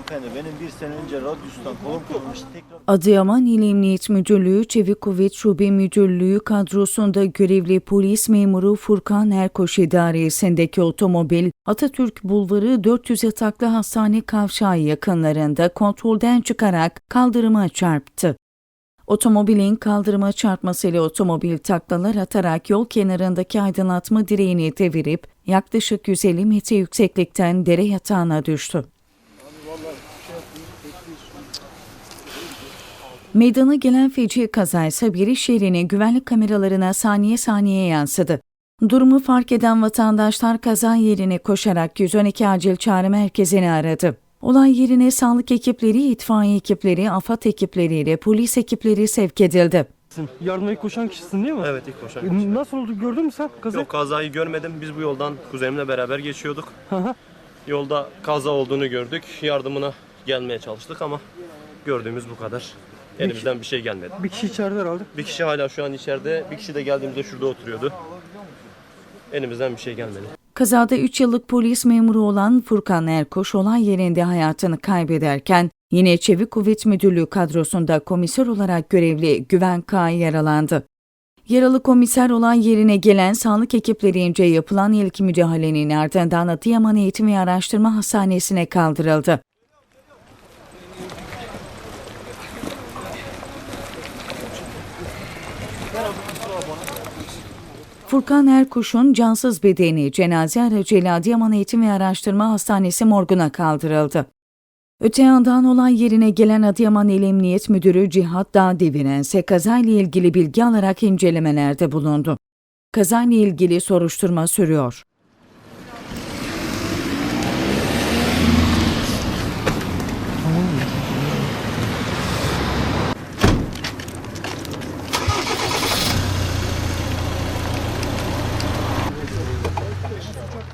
hanımefendi benim bir sene önce radyustan kolum kırılmıştı tekrar Adıyaman İl Emniyet Müdürlüğü Çevik Kuvvet Şube Müdürlüğü kadrosunda görevli polis memuru Furkan Erkoş idaresindeki otomobil Atatürk Bulvarı 400 yataklı hastane kavşağı yakınlarında kontrolden çıkarak kaldırıma çarptı. Otomobilin kaldırıma çarpmasıyla otomobil taklalar atarak yol kenarındaki aydınlatma direğini devirip yaklaşık 150 metre yükseklikten dere yatağına düştü. Meydana gelen feci kaza ise bir iş yerinin güvenlik kameralarına saniye saniye yansıdı. Durumu fark eden vatandaşlar kaza yerine koşarak 112 acil çağrı merkezini aradı. Olay yerine sağlık ekipleri, itfaiye ekipleri, AFAD ekipleriyle polis ekipleri sevk edildi. Yardıma ilk koşan kişisin değil mi? Evet ilk koşan E, kişi. Nasıl oldu gördün mü sen kazayı? Yok kazayı görmedim. Biz bu yoldan kuzenimle beraber geçiyorduk. Hı hı. Yolda kaza olduğunu gördük. Yardımına gelmeye çalıştık ama gördüğümüz bu kadar. Elimizden bir şey gelmedi. bir kişi içeride herhalde. Bir kişi hala şu an içeride. Bir kişi de geldiğimizde şurada oturuyordu. Elimizden bir şey gelmedi. Kazada 3 yıllık polis memuru olan Furkan Erkoş olay yerinde hayatını kaybederken yine Çevik Kuvvet Müdürlüğü kadrosunda komiser olarak görevli Güven Kağ yaralandı. Yaralı komiser olay yerine gelen sağlık ekiplerince yapılan ilk müdahalenin ardından Adıyaman Eğitim ve Araştırma Hastanesi'ne kaldırıldı. Furkan Erkuş'un cansız bedeni cenaze aracıyla Adıyaman Eğitim ve Araştırma Hastanesi morguna kaldırıldı. Öte yandan olay yerine gelen Adıyaman İl Emniyet Müdürü Cihat Dağdeviren ise kazayla ilgili bilgi alarak incelemelerde bulundu. Kazayla ilgili soruşturma sürüyor.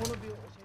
gonna be